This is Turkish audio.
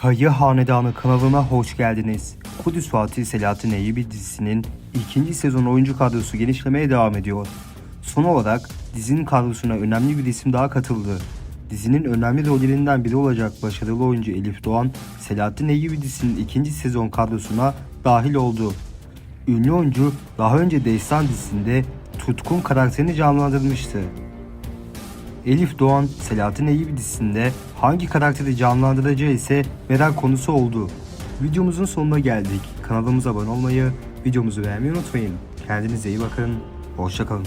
Kayı Hanedanı kanalına hoş geldiniz. Kudüs Fatih Selahattin Eyyubi dizisinin ikinci sezon oyuncu kadrosu genişlemeye devam ediyor. Son olarak dizinin kadrosuna önemli bir isim daha katıldı. Dizinin önemli rollerinden biri olacak başarılı oyuncu Elif Doğan, Selahattin Eyyubi dizisinin ikinci sezon kadrosuna dahil oldu. Ünlü oyuncu daha önce Destan dizisinde Tutkun karakterini canlandırmıştı. Elif Doğan, Selahattin Eyyubi dizisinde hangi karakteri canlandıracağı ise merak konusu oldu. Videomuzun sonuna geldik. Kanalımıza abone olmayı, videomuzu beğenmeyi unutmayın. Kendinize iyi bakın. Hoşçakalın.